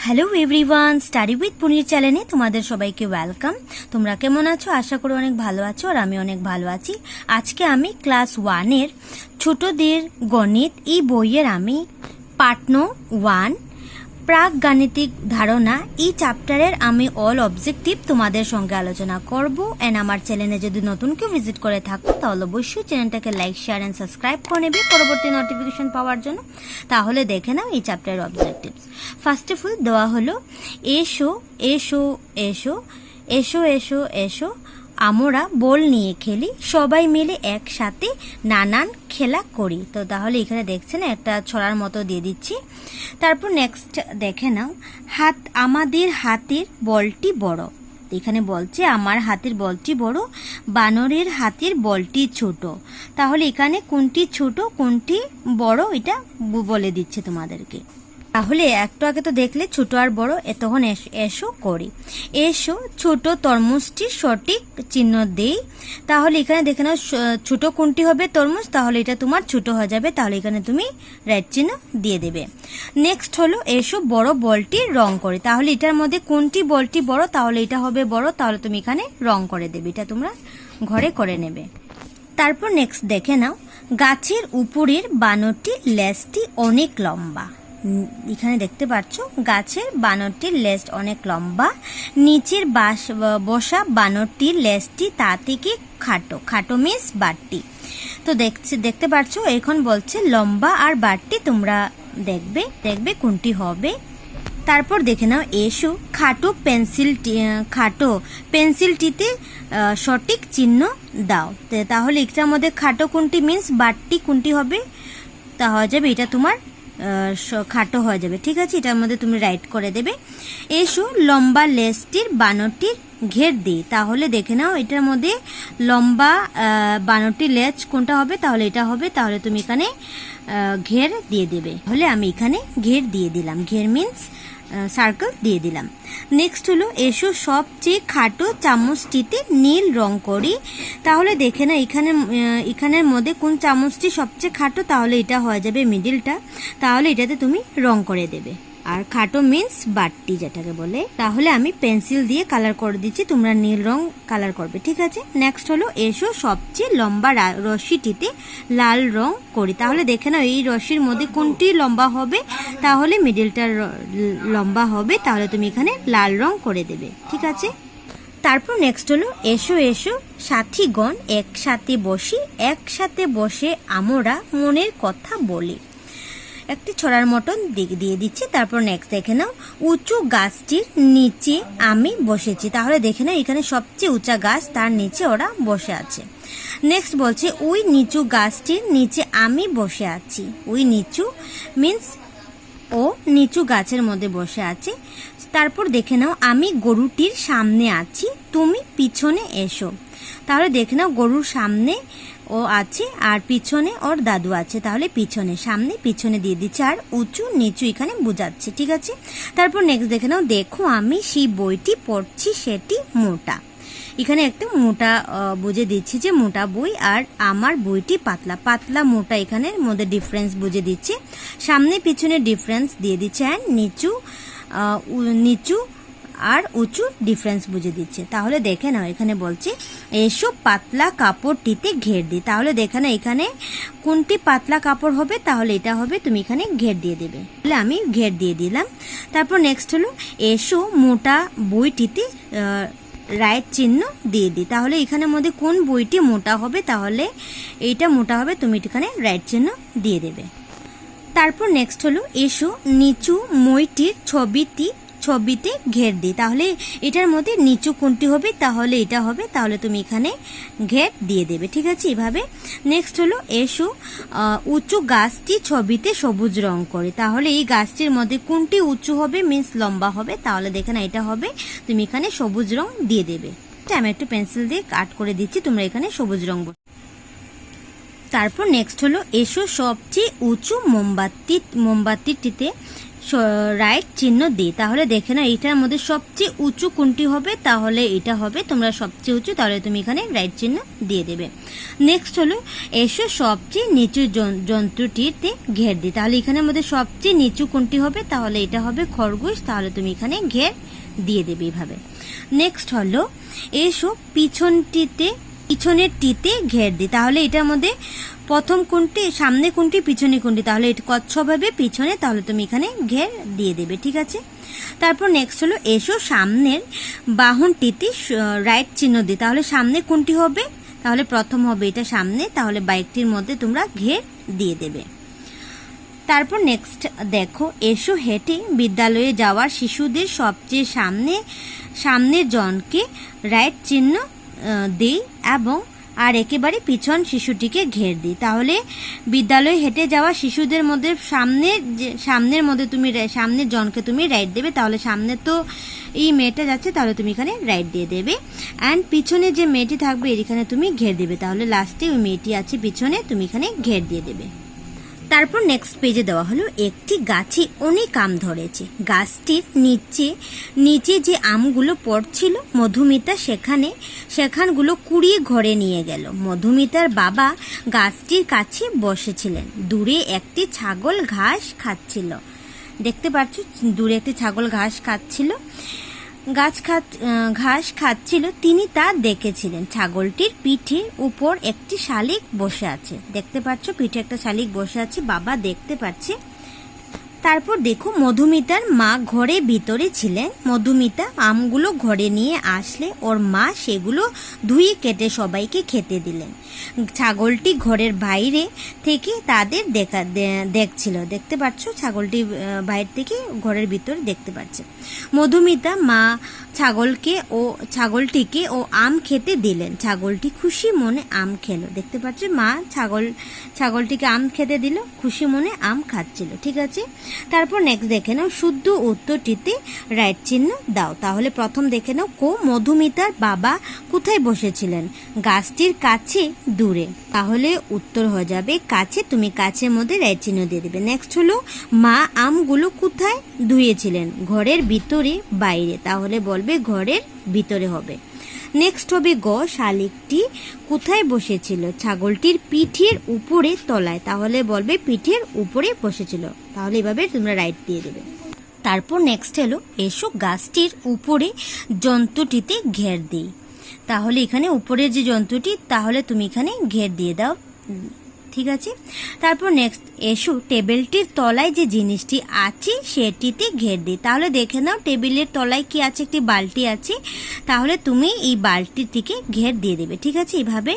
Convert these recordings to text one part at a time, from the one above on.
Hello everyone study with পুনির চ্যানেলে তোমাদের সবাইকে ওয়েলকাম তোমরা কেমন আছো? আশা করি অনেক ভালো আছো আর আমি অনেক ভালো আছি। আজকে আমি ক্লাস ওয়ানের ছোটদের গণিত এই বইয়ের আমি পাটন ওয়ান প্রাক গাণিতিক ধারণা, এই চ্যাপ্টারের আমি অল অবজেক্টিভ তোমাদের সঙ্গে আলোচনা করব। এন্ড আমার চ্যানেলে যদি নতুন কেউ ভিজিট করে থাকো, তাহলে অবশ্যই চ্যানেলটাকে লাইক শেয়ার অ্যান্ড সাবস্ক্রাইব করে নেবে পরবর্তী নোটিফিকেশন পাওয়ার জন্য। তাহলে দেখে নাও এই চ্যাপ্টারের অবজেক্টিভস ফার্স্ট অফ অল দেওয়া হলো, এসো এসো এসো এসো এসো এসো আমরা বল নিয়ে খেলি, সবাই মিলে একসাথে নানান খেলা করি। তো তাহলে এখানে দেখছেন, একটা ছড়ার মতো দিয়ে দিচ্ছি। তারপর নেক্সট দেখে নাও, হাত, আমাদের হাতের বলটি বড়। এখানে বলছে, আমার হাতের বলটি বড়, বানরের হাতের বলটি ছোট। তাহলে এখানে কোনটি ছোট, কোনটি বড়, এটা বলে দিচ্ছে তোমাদেরকে। তাহলে একটু আগে তো দেখলে ছোট আর বড় এতক্ষণ এসো করি। এসো, ছোট তরমুজটির সঠিক চিহ্ন দেই। তাহলে এখানে দেখে নাও ছোট কোনটি হবে তরমুজ? তাহলে এটা তোমার ছোট হয়ে যাবে, তাহলে এখানে তুমি রেড চিহ্ন দিয়ে দেবে। নেক্সট হলো, এসো, বড় বলটি রং করে। তাহলে এটার মধ্যে কোনটি বলটি বড়? তাহলে এটা হবে বড়, তাহলে তুমি এখানে রং করে দেবে। এটা তোমরা ঘরে করে নেবে। তারপর নেক্সট দেখে নাও, গাছের উপরের বানরটির লেজটি অনেক লম্বা। এখানে দেখতে পাচ্ছ, গাছের বানরটির লেজ অনেক লম্বা, নিচের বাস বসা বানরটির লেজটি তা থেকে খাটো খাটো মিস বাটটি তো দেখছি, দেখতে পাচ্ছ, এখন বলছে লম্বা আর বাটটি তোমরা দেখবে দেখবে কোনটি হবে। তারপর দেখে নাও, এসো, খাটো পেন্সিলটি খাটো পেন্সিলটিতে সঠিক চিহ্ন দাও। তাহলে এটার মধ্যে খাটো কোনটি মিন্স বাটটি কোনটি হবে? তা হয়ে যাবে, এটা তোমার খাটো হয়ে যাবে। ঠিক আছে? এটার মধ্যে তুমি রাইট করে দেবে। এসো, লম্বা লেসটির বানরটির ঘের দিই। তাহলে দেখে নাও, এটার মধ্যে লম্বা বানরটি লেজ কোনটা হবে? তাহলে এটা হবে। তাহলে তুমি এখানে ঘের দিয়ে দেবে। তাহলে আমি এখানে ঘের দিয়ে দিলাম। ঘের মিন্স সার্কেল দিয়ে দিলাম। নেক্সট হলো এসো সবচেয়ে খাটো চামচটিতে নীল রং করি। তাহলে দেখে না এখানে এখানের মধ্যে কোন চামচটি সবচেয়ে খাটো, তাহলে এটা হয়ে যাবে মিডিলটা তাহলে এটাতে তুমি রং করে দেবে। আর খাটো মিন্স বাটটি যেটাকে বলে। তাহলে আমি পেন্সিল দিয়ে কালার করে দিচ্ছি, তোমরা নীল রং কালার করবে, ঠিক আছে? নেক্সট হলো, এসো সবচেয়ে লম্বা রা- রশ্মিটিতে লাল রং করি। তাহলে দেখে নাও, এই রশির মধ্যে কোনটি লম্বা হবে? তাহলে মিডিলটা লম্বা হবে, তাহলে তুমি এখানে লাল রং করে দেবে, ঠিক আছে? তারপর নেক্সট হলো, এসো এসো সাথীগণ একসাথে বসি, একসাথে বসে আমরা মনের কথা বলি। একটি ছড়ার মতন দিক দিয়ে দিচ্ছি। তারপর নেক্সট দেখে নাও। উঁচু গাছটির নিচে আমি বসেছি। তাহলে দেখে নাও, এখানে সবচেয়ে উঁচা গাছ, তার নিচে ওরা বসে আছে। নেক্সট বলছে, ওই নিচু গাছটির নিচে আমি বসে আছি। ওই নিচু মিন্স ও নিচু গাছের মধ্যে বসে আছে। তারপর দেখে নাও, আমি গরুটির সামনে আছি। তুমি পিছনে এসো। তাহলে দেখে নাও, গরুর সামনে ও আছে আর পিছনে ওর দাদু আছে। তাহলে পিছনে, সামনে, পিছনে দিয়ে দিচ্ছে আর উঁচু, নিচু এখানে বোঝাচ্ছে, ঠিক আছে? তারপর নেক্সট দেখে নাও, দেখো আমি সেই বইটি পড়ছি, সেটি মোটা। এখানে একটা মোটা বুঝে দিচ্ছি যে মোটা বই আর আমার বইটি পাতলা। পাতলা, মোটা এখানের মধ্যে ডিফারেন্স বুঝে দিচ্ছে। সামনে, পিছনে ডিফারেন্স দিয়ে দিচ্ছে অ্যান্ড নিচু নিচু আর উঁচু ডিফারেন্স বুঝে দিচ্ছে। তাহলে দেখে নাও, এখানে বলছে, এসো পাতলা কাপড়টিতে ঘের দিই তাহলে দেখে না এখানে কোনটি পাতলা কাপড় হবে, তাহলে এটা হবে তুমি এখানে ঘের দিয়ে দেবে। তাহলে আমি ঘের দিয়ে দিলাম। তারপর নেক্সট হলো, এসো মোটা বইটিতে রাইট চিহ্ন দিয়ে দিই তাহলে এখানের মধ্যে কোন বইটি মোটা হবে, তাহলে এইটা মোটা হবে, তুমি এখানে রাইট চিহ্ন দিয়ে দেবে। তারপর নেক্সট হলো, এসো নিচু মইটির ছবিটি ছবিতে ঘের দিই। তাহলে এটার মধ্যে নিচু কোনটি হবে, তাহলে এটা হবে, তাহলে তুমি এখানে ঘের দিয়ে দেবে, ঠিক আছে? এভাবে। নেক্সট হলো এসো উঁচু গাছটি ছবিতে সবুজ রং করে। তাহলে এই গাছটির মধ্যে কোনটি উঁচু হবে মিন্স লম্বা হবে, তাহলে দেখে না এটা হবে, তুমি এখানে সবুজ রং দিয়ে দেবে। আমি একটু পেন্সিল দিয়ে কাট করে দিচ্ছি, তোমরা এখানে সবুজ রং। তারপর নেক্সট হলো, এসো সবচেয়ে উঁচু মোমবাতি, মোমবাতিটিতে রাইট চিহ্ন দিই তাহলে দেখে না এটার মধ্যে সবচেয়ে উঁচু কোনটি হবে? তাহলে এটা হবে তোমরা সবচেয়ে উঁচু, তাহলে তুমি এখানে রাইট চিহ্ন দিয়ে দেবে। নেক্সট হলো, এসো সবচেয়ে নিচু জন্তুটিতে ঘের দিই তাহলে এখানের মধ্যে সবচেয়ে নিচু কোনটি হবে? তাহলে এটা হবে খরগোশ, তাহলে তুমি এখানে ঘের দিয়ে দেবে এইভাবে নেক্সট হলো, এসো পিছনটিতে পিছনের টিতে ঘের দিই। তাহলে এটার মধ্যে প্রথম কোনটি সামনে কোনটি পিছনে কোনটি তাহলে এটা কচ্ছপ হবে পিছনে, তাহলে তুমি এখানে ঘের দিয়ে দেবে, ঠিক আছে? তারপর নেক্সট হলো, এসো সামনের বাহনটিতে রাইট চিহ্ন দিই। তাহলে সামনে কোনটি হবে, তাহলে প্রথম হবে এটা সামনে, তাহলে বাইকটির মধ্যে তোমরা ঘের দিয়ে দেবে। তারপর নেক্সট দেখো, এসো হেঁটে বিদ্যালয়ে যাওয়ার শিশুদের সবচেয়ে সামনে, সামনের জনকে রাইট চিহ্ন দিই এবং আর একেবারে পিছন শিশুটিকে ঘের দিই। তাহলে বিদ্যালয়ে হেঁটে যাওয়া শিশুদের মধ্যে সামনের যে, সামনের মধ্যে তুমি সামনের জনকে তুমি রাইট দেবে, তাহলে সামনে তো এই মেয়েটা যাচ্ছে, তাহলে তুমি এখানে রাইট দিয়ে দেবে। অ্যান্ড পিছনে যে মেয়েটি থাকবে এখানে তুমি ঘের দেবে। তাহলে লাস্টে ওই মেয়েটি আছে, পিছনে তুমি এখানে ঘের দিয়ে দেবে। তারপর নেক্সট পেজে দেওয়া হলো একটি গাছে অনেক আম ধরেছে। গাছটির নিচে নিচে যে আমগুলো পড়ছিল, মধুমিতা সেখানে, সেখানগুলো কুড়িয়ে ঘরে নিয়ে গেল। মধুমিতার বাবা গাছটির কাছে বসেছিলেন। দূরে একটি ছাগল ঘাস খাচ্ছিল। দেখতে পাচ্ছ, দূরে একটি ছাগল ঘাস খাচ্ছিল। গাছ খাত ঘাস খাচ্ছিল, তিনি তা দেখেছিলেন। ছাগলটির পিঠে উপর একটি শালিক বসে আছে। দেখতে পাচ্ছ, পিঠে একটা শালিক বসে আছে, বাবা দেখতে পাচ্ছে। তারপর দেখো মধুমিতার মা ঘরে ভিতরে ছিলেন। মধুমিতা আমগুলো ঘরে নিয়ে আসলে ওর মা সেগুলো ধুয়ে কেটে সবাইকে খেতে দিলেন। ছাগলটি ঘরের বাইরে থেকে তাদের দেখা দেখছিল। দেখতে পাচ্ছ? ছাগলটি বাইরে থেকে ঘরের ভিতরে দেখতে পাচ্ছে। মধুমিতা মা ছাগলকে ও, ছাগলটিকে ও আম খেতে দিলেন। ছাগলটি খুশি মনে আম খেলো। দেখতে পাচ্ছ? মা ছাগল, ছাগলটিকে আম খেতে দিল। খুশি মনে আম খাচ্ছিল। ঠিক আছে? তারপর নেক্সট দেখে নাও, শুদ্ধ উত্তরটিতে রাইট চিহ্ন দাও। তাহলে প্রথম দেখে নাও, কো মধুমিতার বাবা কোথায় বসেছিলেন? গাছটির কাছে দূরে। তাহলে উত্তর হয়ে যাবে, কাছে, তুমি কাছের মধ্যে রাইট চিহ্ন দিয়ে দেবে। নেক্সট হলো, মা আমগুলো কোথায় ধুয়েছিলেন? ঘরের ভিতরে, বাইরে। তাহলে বলবে ঘরের ভিতরে হবে। নেক্সট হবে গ, শালিকটি কোথায় বসেছিল? ছাগলটির পিঠের উপরে তলায়। তাহলে বলবে পিঠের উপরে বসেছিল। তাহলে এভাবে তোমরা রাইট দিয়ে দেবে। তারপর নেক্সট হলো এসো গাছটির উপরে জন্তুটিতে ঘের দিই। তাহলে এখানে উপরের যে জন্তুটি তাহলে তুমি এখানে ঘের দিয়ে দাও। ঠিক আছে? তারপর নেক্সট এসো টেবিলটির তলায় যে জিনিসটি আছে, সেটিতে ঘের দিই। তাহলে দেখে নাও টেবিলের তলায় কি আছে, একটি বালতি আছে। তাহলে তুমি এই বালতিটিকে ঘের দিয়ে দেবে, ঠিক আছে এইভাবে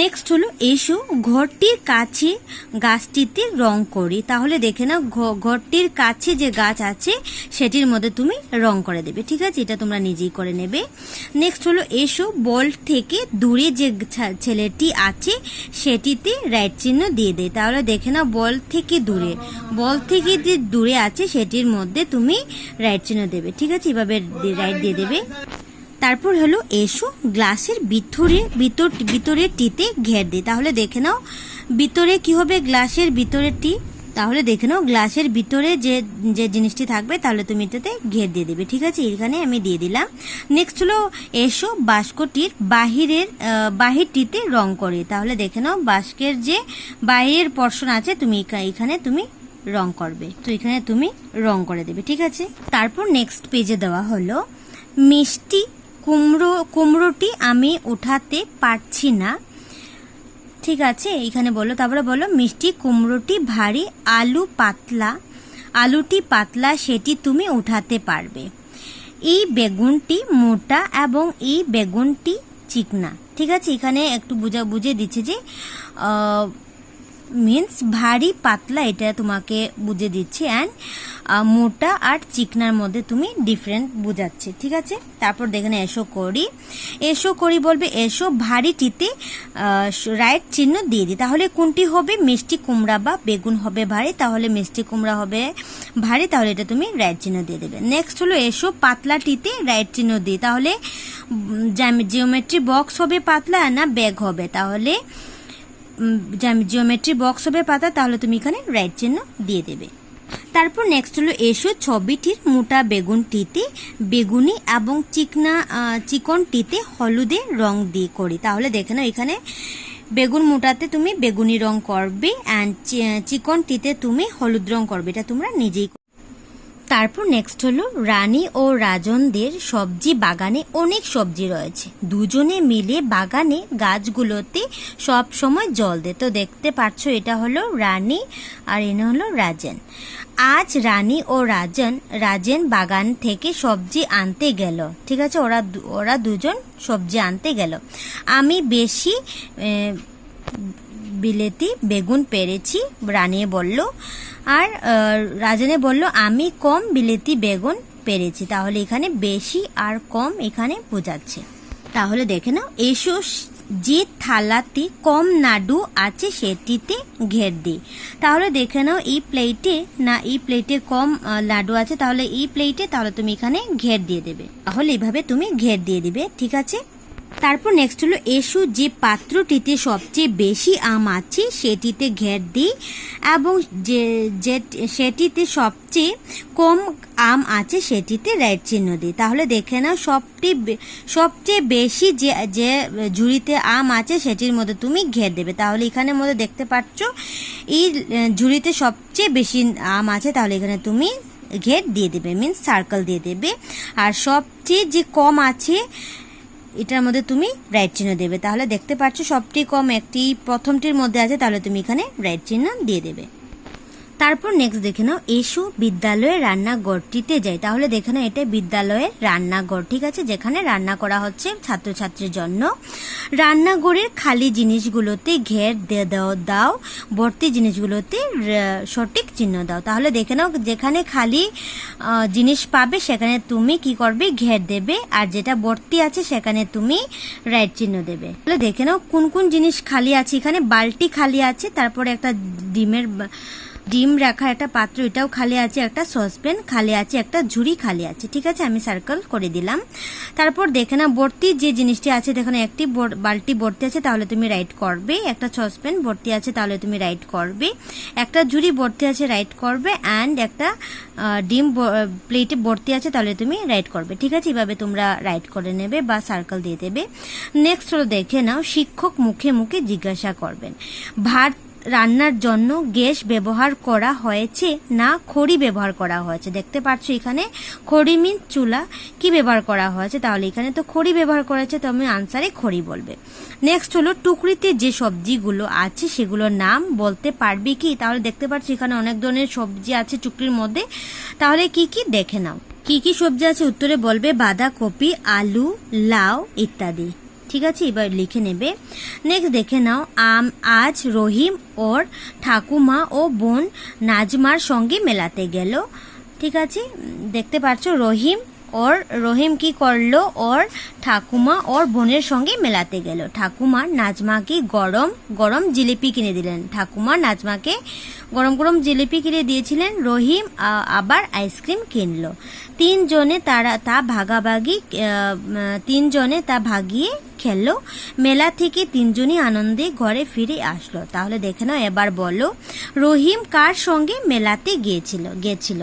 নেক্সট হলো এসো, ঘরটির কাছে গাছটিতে রং করি। তাহলে দেখে নাও ঘরটির কাছে যে গাছ আছে, সেটির মধ্যে তুমি রং করে দেবে, ঠিক আছে? এটা তোমরা নিজেই করে নেবে। নেক্সট হলো এসো, বল থেকে দূরে যে ছেলেটি আছে, সেটিতে রাইট চিহ্ন দিয়ে দেয়। তাহলে দেখে নাও, বল থেকে দূরে, বল থেকে যে দূরে আছে, সেটির মধ্যে তুমি রাইট চিহ্ন দেবে, ঠিক আছে? এভাবে রাইট দিয়ে দেবে। তারপর হলো এসো, গ্লাসের ভিতরে, ভিতর, ভিতরের টিতে ঘের দিই। তাহলে দেখে নাও, ভিতরে কি হবে? গ্লাসের ভিতরের টি। তাহলে দেখে নাও, গ্লাসের ভিতরে যে যে জিনিসটি থাকবে, তাহলে তুমি এটাতে ঘের দিয়ে দেবে। ঠিক আছে? এখানে আমি দিয়ে দিলাম। নেক্সট হলো এসো, বাস্কটির বাহিরের বাহিরটিতে রং করে। তাহলে দেখে নাও, বাস্কের যে বাহিরের পর্ষণ আছে, তুমি এখা- এখানে তুমি রং করবে। তো এখানে তুমি রং করে দেবে। ঠিক আছে? তারপর নেক্সট পেজে দেওয়া হলো মিষ্টি কুমড়ো, কুমড়োটি আমি উঠাতে পারছি না। ঠিক আছে এখানে বলো, তারপরে বলো, মিষ্টি কুমড়োটি ভারী, আলু পাতলা, আলুটি পাতলা, সেটি তুমি উঠাতে পারবে। এই বেগুনটি মোটা এবং এই বেগুনটি চিকনা। ঠিক আছে, এখানে একটু বুঝা বুঝে দিচ্ছে যে মিন্স ভারী পাতলা, এটা তোমাকে বুঝে দিচ্ছে অ্যান্ড মোটা আর চিকনার মধ্যে তুমি ডিফারেন্ট বুঝাচ্ছে, ঠিক আছে? তারপর দেখেন এসো করি। এসো করি বলবে, এসো ভারীটিতে রাইট চিহ্ন দিয়ে দিই। তাহলে কোনটি হবে? মিষ্টি কুমড়া বা বেগুন হবে ভারী, তাহলে মিষ্টি কুমড়া হবে ভারী, তাহলে এটা তুমি রাইট চিহ্ন দিয়ে দেবে। নেক্সট হলো এসো পাতলাটিতে রাইট চিহ্ন দিই তাহলে জিওমেট্রি বক্স হবে পাতলা না ব্যাগ হবে? তাহলে জিওমেট্রি বক্স হবে পাতা, তাহলে তুমি এখানে রাইট চিহ্ন দিয়ে দেবে তারপর নেক্সট হলো এসো ছবিটির মোটা বেগুনটিতে বেগুনি এবং চিকনা চিকনটিতে হলুদে রং দিয়ে করি তাহলে দেখে নাও এখানে বেগুন মোটাতে তুমি বেগুনি রং করবে অ্যান্ড চিকনটিতে তুমি হলুদ রং করবে এটা তোমরা নিজেই। তারপর নেক্সট হলো রানী ও রাজনদের সবজি বাগানে অনেক সবজি রয়েছে। দুজনে মিলে বাগানে গাছগুলোতে সব সময় জল দে তো দেখতে পাচ্ছ, এটা হলো রানী আর এনে হলো রাজেন। আজ রানী ও রাজন, রাজেন বাগান থেকে সবজি আনতে গেল। ঠিক আছে, ওরা ওরা দুজন সবজি আনতে গেল। আমি বেশি বিলেতি বেগুন পেরেছি রানিয়ে বলল। আর রাজনে বলল, আমি কম বিলেতি বেগুন পেরেছি, তাহলে এখানে বেশি আর কম এখানে বোঝাচ্ছে। তাহলে দেখে নাও, এসো, যে থালাতে কম নাড়ু আছে সেটিতে ঘের দিই। তাহলে দেখে নাও, এই প্লেটে না, এই প্লেটে কম লাড্ডু আছে, তাহলে এই প্লেটে তাহলে তুমি এখানে ঘের দিয়ে দেবে। তাহলে এইভাবে তুমি ঘের দিয়ে দিবে, ঠিক আছে? তারপর নেক্সট হলো, এসো যে পাত্রটিতে সবচেয়ে বেশি আম আছে, সেটিতে ঘের দিই এবং যে, যে- সেটিতে সবচেয়ে কম আম আছে, সেটিতে রাইট চিহ্ন দিই। তাহলে দেখে নাও, সবটি সবচেয়ে বেশি যে যে ঝুড়িতে আম আছে, সেটির মধ্যে তুমি ঘের দেবে। তাহলে এখানের মধ্যে দেখতে পাচ্ছ, এই ঝুড়িতে সবচেয়ে বেশি আম আছে, তাহলে এখানে তুমি ঘের দিয়ে দেবে মিন্স সার্কেল দিয়ে দেবে। আর সবচেয়ে যে কম আছে এটার মধ্যে তুমি রাইট চিহ্ন দেবে। তাহলে দেখতে পাচ্ছ সবটি কম একটি প্রথমটির মধ্যে আছে, তাহলে তুমি এখানে রাইট চিহ্ন দিয়ে দেবে। তারপর নেক্সট দেখে নাও, এসো বিদ্যালয়ের রান্নাঘরটিতে যাই। তাহলে দেখে নাও, এটা বিদ্যালয়ের রান্নাঘর, ঠিক আছে? যেখানে রান্না করা হচ্ছে ছাত্রছাত্রীর জন্য। রান্নাঘরের খালি জিনিসগুলোতে ঘের দে- দাও ভর্তি জিনিসগুলোতে সঠিক চিহ্ন দাও। তাহলে দেখে নাও, যেখানে খালি জিনিস পাবে, সেখানে তুমি কি করবে? ঘের দেবে, আর যেটা ভর্তি আছে, সেখানে তুমি রাইট চিহ্ন দেবে। তাহলে দেখে নাও, কোন কোন জিনিস খালি আছে এখানে? বালতি খালি আছে, তারপরে একটা ডিমের ডিম রাখার একটা পাত্র, এটাও খালি আছে একটা সসপ্যান, খালি আছে একটা ঝুড়ি খালি আছে। ঠিক আছে? আমি সার্কেল করে দিলাম। তারপর দেখে না ভর্তি যে জিনিসটি আছে, দেখুন, একটি বালতি ভর্তি আছে, তাহলে তুমি রাইট করবে। একটা সসপ্যান ভর্তি আছে, তাহলে তুমি রাইট করবে। একটা ঝুড়ি ভর্তি আছে রাইট করবে। অ্যান্ড একটা ডিম প্লেটে ভর্তি আছে, তাহলে তুমি রাইট করবে। ঠিক আছে? এভাবে তোমরা রাইট করে নেবে বা সার্কেল দিয়ে দেবে। নেক্সট হলো দেখে নাও, শিক্ষক মুখে মুখে জিজ্ঞাসা করবেন। ভাত রান্নার জন্য গ্যাস ব্যবহার করা হয়েছে না খড়ি ব্যবহার করা হয়েছে? দেখতে পাচ্ছ এখানে খড়ি মিন চুলা কি ব্যবহার করা হয়েছে? তাহলে এখানে তো খড়ি ব্যবহার করেছে, তো আমি আনসারে খড়ি বলবে। নেক্সট হলো টুকরিতে যে সবজিগুলো আছে সেগুলোর নাম বলতে পারবি কি? তাহলে দেখতে পাচ্ছ এখানে অনেক ধরনের সবজি আছে টুকরির মধ্যে। তাহলে কি কি? দেখে নাও। কি কি সবজি আছে? উত্তরে বলবে বাঁধাকপি, আলু, লাউ ইত্যাদি। ঠিক আছে, এবার লিখে নেবে। নেক্সট দেখে নাও, আম, আজ, রহিম, ওর, ঠাকুমা ও বোন নাজমার সঙ্গে মেলাতে গেল। ঠিক আছে, দেখতে পাচ্ছ, রহিম, ওর, রহিম কি করল? ওর, ঠাকুমা, ওর বোনের সঙ্গে মেলাতে গেল। ঠাকুমা নাজমাকে গরম গরম জিলিপি কিনে দিলেন। ঠাকুমা নাজমাকে গরম গরম জিলিপি কিনে দিয়েছিলেন। রহিম আবার আইসক্রিম কিনলো। তিনজনে তারা, তা ভাগাভাগি তিনজনে তা ভাগিয়ে খেললো। মেলা থেকে তিনজনই আনন্দে ঘরে ফিরে আসলো। তাহলে দেখে নাও, এবার বলো, রহিম কার সঙ্গে মেলাতে গিয়েছিল গেছিল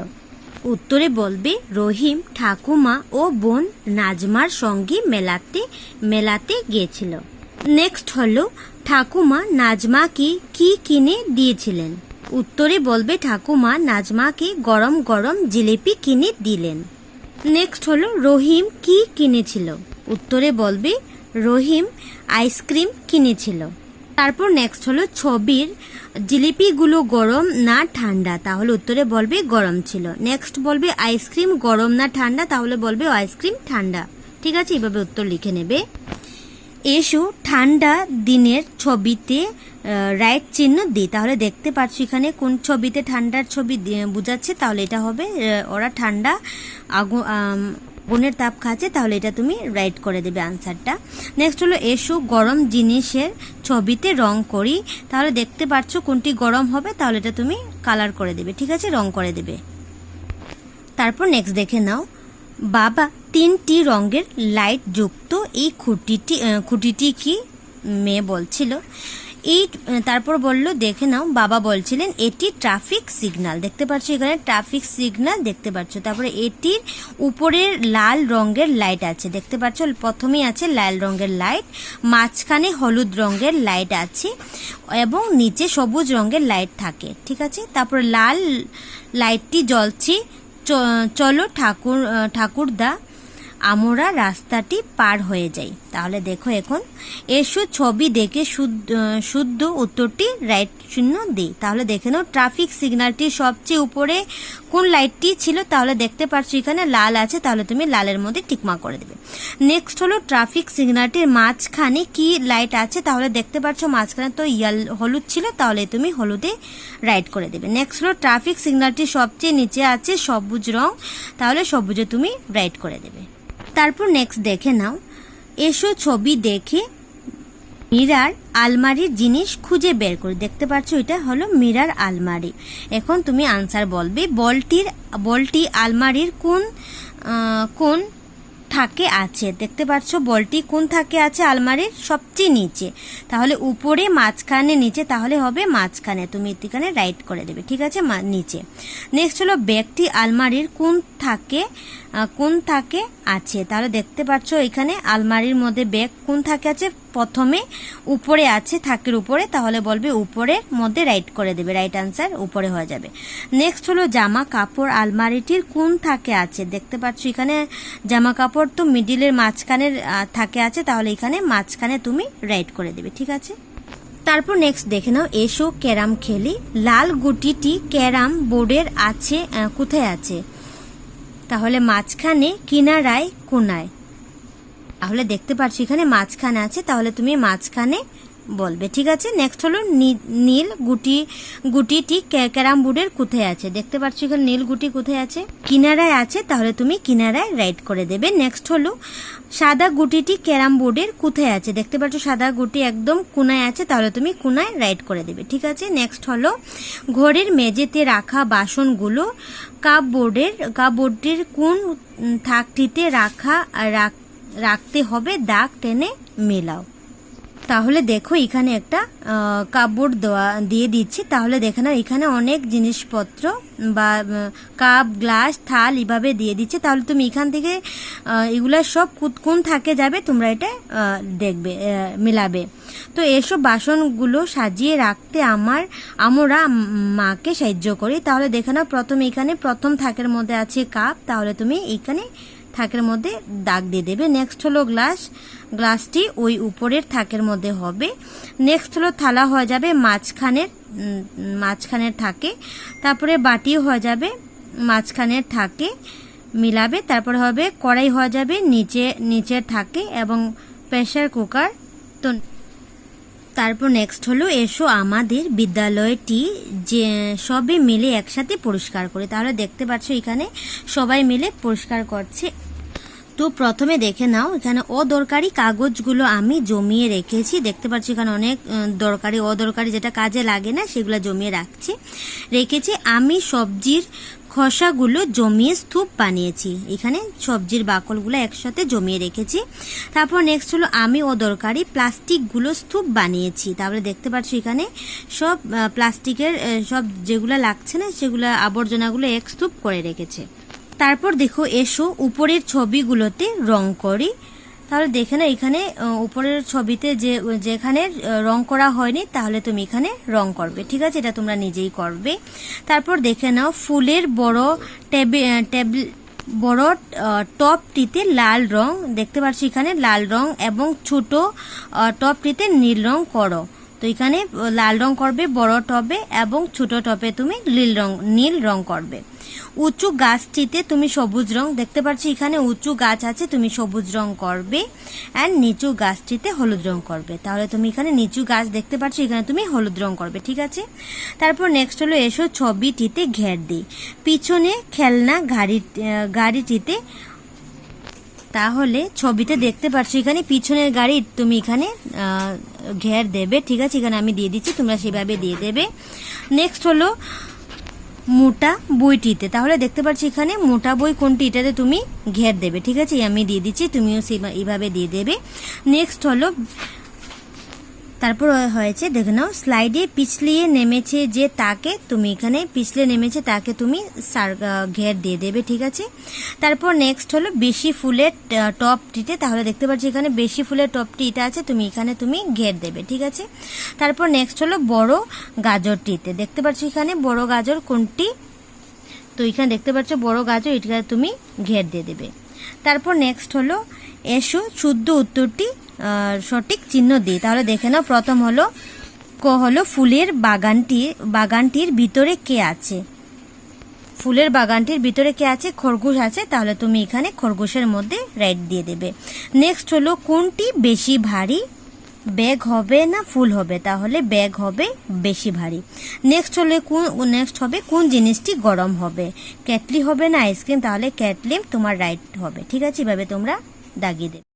উত্তরে বলবে, রহিম ঠাকুমা ও বোন নাজমার সঙ্গে মেলাতে মেলাতে গিয়েছিল। নেক্সট হলো, ঠাকুমা নাজমাকে কি কিনে দিয়েছিলেন? উত্তরে বলবে, ঠাকুমা নাজমাকে গরম গরম জিলিপি কিনে দিলেন। নেক্সট হলো, রহিম কি কিনেছিল? উত্তরে বলবে রহিম আইসক্রিম কিনেছিল। তারপর নেক্সট হলো ছবির জিলিপিগুলো গরম না ঠান্ডা, তাহলে উত্তরে বলবে গরম ছিল। নেক্সট বলবে আইসক্রিম গরম না ঠান্ডা, তাহলে বলবে আইসক্রিম ঠান্ডা। ঠিক আছে এইভাবে উত্তর লিখে নেবে। এসো ঠান্ডা দিনের ছবিতে রাইট চিহ্ন দিই। তাহলে দেখতে পাচ্ছ এখানে কোন ছবিতে ঠান্ডার ছবি বোঝাচ্ছে, তাহলে এটা হবে ওরা ঠান্ডা আগুন আগুনের তাপ খাচ্ছে, তাহলে এটা তুমি রাইট করে দেবে আনসারটা নেক্সট হলো, এসো গরম জিনিসের ছবিতে রং করি। তাহলে দেখতে পাচ্ছ কোনটি গরম হবে, তাহলে এটা তুমি কালার করে দেবে, ঠিক আছে? রং করে দেবে। তারপর নেক্সট দেখে নাও। বাবা, তিনটি রঙের লাইট যুক্ত। এই খুঁটিটি খুঁটিটি কি? মেয়ে বলছিল। এই তারপর বলল, দেখে নাও, বাবা বলছিলেন, এটি ট্রাফিক সিগনাল দেখতে পাচ্ছ এখানে? ট্রাফিক সিগনাল দেখতে পাচ্ছ তারপরে, এটির উপরের লাল রঙের লাইট আছে। দেখতে পাচ্ছ প্রথমেই আছে লাল রঙের লাইট মাঝখানে হলুদ রঙের লাইট আছে এবং নিচে সবুজ রঙের লাইট থাকে। ঠিক আছে? তারপরে, লাল লাইটটি জ্বলছে। চলো ঠাকুর ঠাকুরদা আমরা রাস্তাটি পার হয়ে যাই। তাহলে দেখো এখন, এসো ছবি দেখে শুদ্ধ উত্তরটি রাইট শূন্য দিই। তাহলে দেখে নাও ট্রাফিক সিগন্যালটি সবচেয়ে উপরে কোন লাইটটি ছিল, তাহলে দেখতে পাচ্ছ এখানে লাল আছে, তাহলে তুমি লালের মধ্যে টিকমা করে দেবে। নেক্সট হলো ট্রাফিক সিগন্যালটির মাঝখানে কি লাইট আছে, তাহলে দেখতে পাচ্ছ মাঝখানে তো ইয়াল হলুদ ছিল, তাহলে তুমি হলুদে রাইট করে দেবে। নেক্সট হলো ট্রাফিক সিগন্যালটি সবচেয়ে নিচে আছে, সবুজ রং, তাহলে সবুজে তুমি রাইট করে দেবে। তারপর নেক্সট দেখে নাও। এসো ছবি দেখে মিরার আলমারির জিনিস খুঁজে বের করে। দেখতে পাচ্ছ, এটা হলো মিরার আলমারি। এখন তুমি আনসার বলবে, বলটির, বলটি আলমারির কোন কোন থাকে আছে? দেখতে পাচ্ছ, বলটি কোন থাকে আছে? আলমারির সবচেয়ে নিচে। তাহলে উপরে, মাঝখানে, নিচে, তাহলে হবে মাঝখানে। তুমি এখানে রাইট করে দেবে, ঠিক আছে? নিচে। নেক্সট হলো ব্যাগটি আলমারির কোন থাকে কোন থাকে আছে। তাহলে দেখতে পাচ্ছ এখানে আলমারির মধ্যে ব্যাগ কোন থাকে আছে। প্রথমে উপরে আছে, থাকের উপরে। তাহলে বলবে উপরের মধ্যে রাইট করে দেবে। রাইট আনসার উপরে হয়ে যাবে। নেক্সট হলো জামা কাপড় আলমারিটির কোন থাকে আছে। দেখতে পাচ্ছ এখানে জামা কাপড় তো মিডিলের মাঝখানের থাকে আছে। তাহলে এখানে মাঝখানে তুমি রাইট করে দেবে। ঠিক আছে? তারপর নেক্সট দেখে নাও। এসো ক্যারাম খেলি। লাল গুটিটি ক্যারাম বোর্ডের আছে কোথায় আছে? তাহলে মাঝখানে কিনারায় কোনায়। তাহলে দেখতে পাচ্ছি এখানে মাঝখানে আছে তাহলে তুমি মাঝখানে বলবে, ঠিক আছে? নেক্সট হলো নীল গুটি গুটিটি ক্যা- ক্যারাম বোর্ডের কোথায় আছে? দেখতে পাচ্ছ এখানে নীল গুটি কোথায় আছে? কিনারায় আছে, তাহলে তুমি কিনারায় রাইট করে দেবে। নেক্সট হলো সাদা গুটিটি ক্যারাম বোর্ডের কোথায় আছে? দেখতে পাচ্ছ সাদা গুটি একদম কোনায় আছে, তাহলে তুমি কোনায় রাইট করে দেবে, ঠিক আছে? নেক্সট হলো ঘরের মেঝেতে রাখা বাসনগুলো কাপবোর্ডের কাপবোর্ডের কোন থাকটিতে রাখ- রাখতে হবে? দাগ টেনে মেলাও। তাহলে দেখো এখানে একটা কাপবোর্ড দেওয়া, দিয়ে দিচ্ছি। তাহলে দেখে নাও, এখানে অনেক জিনিসপত্র বা কাপ, গ্লাস, থাল এভাবে দিয়ে দিচ্ছে। তাহলে তুমি এখান থেকে এগুলা সব কুত- কোন থাকে যাবে, তোমরা এটা দেখবে মেলাবে। তো এসব বাসনগুলো সাজিয়ে রাখতে আমার আমরা মাকে সাহায্য করি। তাহলে দেখে নাও, প্রথম এখানে প্রথম থাকের মধ্যে আছে কাপ। তাহলে তুমি এখানে থাকের মধ্যে দাগ দিয়ে দেবে। নেক্সট হলো গ্লাস গ্লাসটি ওই উপরের থাকের মধ্যে হবে। নেক্সট হলো থালা হয়ে যাবে মাঝখানের মাঝখানের থাকে। তারপরে বাটি হয়ে যাবে মাঝখানের থাকে, মিলাবে। তারপরে হবে কড়াই হয়ে যাবে নিচে, নিচের থাকে এবং প্রেশার কুকার তো তারপর নেক্সট হলো, এসো আমাদের বিদ্যালয়টি, যে সবে মিলে একসাথে পরিষ্কার করে। তাহলে দেখতে পাচ্ছ এখানে সবাই মিলে পরিষ্কার করছে। তো প্রথমে দেখে নাও, এখানে অদরকারি কাগজগুলো আমি জমিয়ে রেখেছি। দেখতে পাচ্ছি এখানে অনেক দরকারি, অদরকারি যেটা কাজে লাগে না, সেগুলো জমিয়ে রাখছি। রেখেছি আমি সবজির খোসাগুলো জমিয়ে স্তূপ বানিয়েছি। এখানে সবজির বাকলগুলো একসাথে জমিয়ে রেখেছি। তারপর নেক্সট হলো আমি অদরকারি প্লাস্টিকগুলো স্তূপ বানিয়েছি। তারপরে দেখতে পাচ্ছি এখানে সব প্লাস্টিকের সব যেগুলো লাগছে না, সেগুলো আবর্জনাগুলো এক স্তূপ করে রেখেছে। তারপর দেখো এসো উপরের ছবিগুলোতে রং করি। তাহলে দেখে না এখানে উপরের ছবিতে যে, যেখানে রং করা হয়নি, তাহলে তুমি এখানে রং করবে, ঠিক আছে? এটা তোমরা নিজেই করবে। তারপর দেখে নাও, ফুলের বড় টেবিল টেবিল বড় টপটিতে লাল রং, দেখতে পাচ্ছি এখানে, লাল রং এবং ছোট টপটিতে নীল রং করো। তো এখানে লাল রং করবে, বড় টবে এবং ছোট টবে তুমি নীল রং নীল রং করবে। উঁচু গাছটিতে তুমি সবুজ রং, দেখতে পাচ্ছি এখানে উঁচু গাছ আছে, তুমি সবুজ রং করবে অ্যান্ড নিচু গাছটিতে হলুদ রং করবে। তাহলে তুমি এখানে নিচু গাছ দেখতে পাচ্ছ, এখানে তুমি হলুদ রং করবে, ঠিক আছে? তারপর নেক্সট হলো এসো ছবিটিতে ঘের দিই। পিছনে খেলনা গাড়ি গাড়িটিতে, তাহলে ছবিতে দেখতে পাচ্ছ এখানে পিছনের গাড়ি তুমি এখানে ঘের দেবে, ঠিক আছে? এখানে আমি দিয়ে দিচ্ছি, তোমরা সেভাবে দিয়ে দেবে। নেক্সট হলো মোটা বইটিতে। তাহলে দেখতে পাচ্ছি এখানে মোটা বই কোনটি? এটাতে তুমি ঘের দেবে, ঠিক আছে? আমি দিয়ে দিচ্ছি, তুমিও সেই- এইভাবে দিয়ে দেবে। নেক্সট হলো তারপর হয়েছে, দেখে নাও, স্লাইডে পিছলিয়ে নেমেছে যে তাকে তুমি এখানে, পিছলে নেমেছে তাকে তুমি সার ঘের দিয়ে দেবে, ঠিক আছে? তারপর নেক্সট হলো বেশি ফুলের টপটিতে, তাহলে দেখতে পাচ্ছি এখানে বেশি ফুলের টপটি এটা আছে, তুমি এখানে তুমি ঘের দেবে, ঠিক আছে? তারপর নেক্সট হলো বড় গাজরটিতে, দেখতে পাচ্ছ এখানে বড় গাজর কোনটি? তো এখানে দেখতে পাচ্ছ বড় গাজর এটা তুমি ঘের দিয়ে দেবে। তারপর নেক্সট হলো এসো, শুদ্ধ উত্তরটি সঠিক চিহ্ন দিই। তাহলে দেখে নাও, প্রথম হলো, ক হলো, ফুলের বাগানটি বাগানটির ভিতরে কে আছে? ফুলের বাগানটির ভিতরে কে আছে? খরগোশ আছে। তাহলে তুমি এখানে খরগোশের মধ্যে রাইট দিয়ে দেবে। নেক্সট হলো, কোনটি বেশি ভারী? ব্যাগ হবে না ফুল হবে? তাহলে ব্যাগ হবে বেশি ভারী। নেক্সট হলে কোন নেক্সট হবে, কোন জিনিসটি গরম হবে? ক্যাটলি হবে না আইসক্রিম? তাহলে ক্যাটলি তোমার রাইট হবে। ঠিক আছে? এভাবে তোমরা দাগিয়ে দেবে